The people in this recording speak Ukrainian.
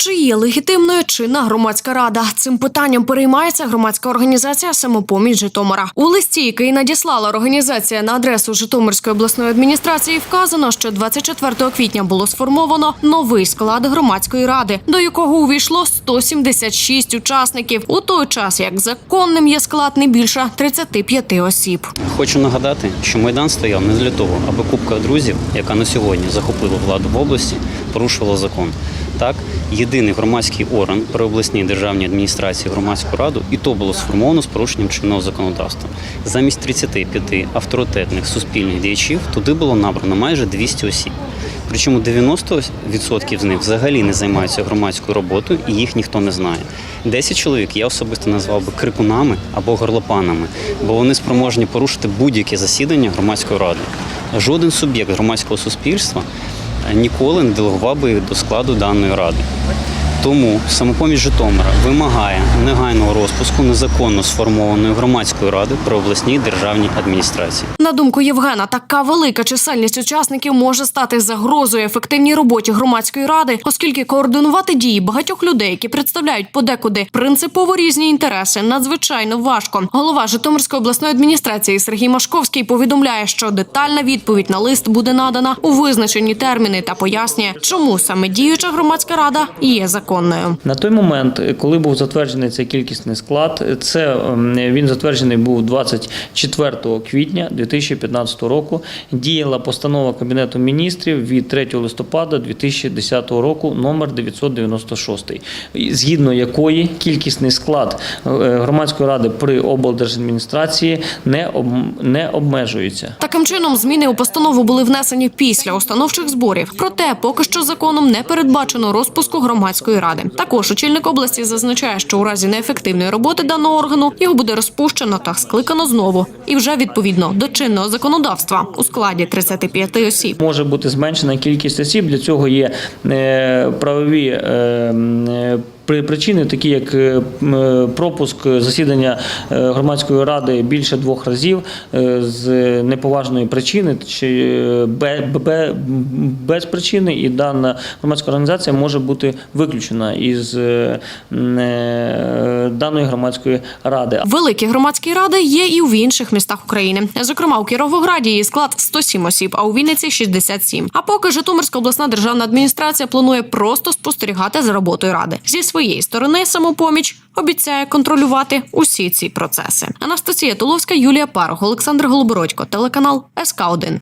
Чи є легітимною чинна громадська рада? Цим питанням переймається громадська організація Самопоміч Житомира. У листі, який надіслала організація на адресу Житомирської обласної адміністрації, вказано, що 24 квітня було сформовано новий склад громадської ради, до якого увійшло 176 учасників. У той час як законним є склад не більше 35 осіб. Хочу нагадати, що майдан стояв не для того, аби купка друзів, яка на сьогодні захопила владу в області, порушувала закон. Так, єдиний громадський орган при обласній державній адміністрації громадську раду, і то було сформовано з порушенням чинного законодавства. Замість 35 авторитетних суспільних діячів туди було набрано майже 200 осіб. Причому 90% з них взагалі не займаються громадською роботою, і їх ніхто не знає. 10 чоловік я особисто назвав би крикунами або горлопанами, бо вони спроможні порушити будь-яке засідання громадської ради. Жоден суб'єкт громадського суспільства ніколи не делегував би їх до складу даної ради. Тому самопоміч Житомира вимагає негайного розпуску незаконно сформованої громадської ради при обласній державній адміністрації. На думку Євгена, така велика чисельність учасників може стати загрозою ефективній роботі громадської ради, оскільки координувати дії багатьох людей, які представляють подекуди принципово різні інтереси, надзвичайно важко. Голова Житомирської обласної адміністрації Сергій Машковський повідомляє, що детальна відповідь на лист буде надана у визначені терміни та пояснює, чому саме діюча громадська рада є законною. На той момент, коли був затверджений цей кількісний склад, це ем, він затверджений був 24 квітня 2015 року. Діяла постанова Кабінету міністрів від 3 листопада 2010 року, номер 996, згідно якої кількісний склад е, громадської ради при облдержадміністрації не об- не обмежується. Таким чином, зміни у постанову були внесені після установчих зборів. Проте поки що законом не передбачено розпуску громадської ради. Також очільник області зазначає, що у разі неефективної роботи даного органу його буде розпущено та скликано знову, і вже відповідно до чинного законодавства у складі 35 осіб. Може бути зменшена кількість осіб. Для цього є е, правові е, е, причини, такі як е, е, пропуск засідання е, громадської ради більше двох разів з неповажної причини чи бе- бе- без причини, і дана громадська організація може бути виключена із даної громадської ради. Великі громадські ради є і в інших містах України. Зокрема, у Кіровограді її склад 107 осіб, а у Вінниці 67. А поки Житомирська обласна державна адміністрація планує просто спостерігати за роботою ради. Зі своєї сторони самопоміч обіцяє контролювати усі ці процеси. Анастасія Туловська, Юлія Парох, Олександр Голобородько, телеканал СК 1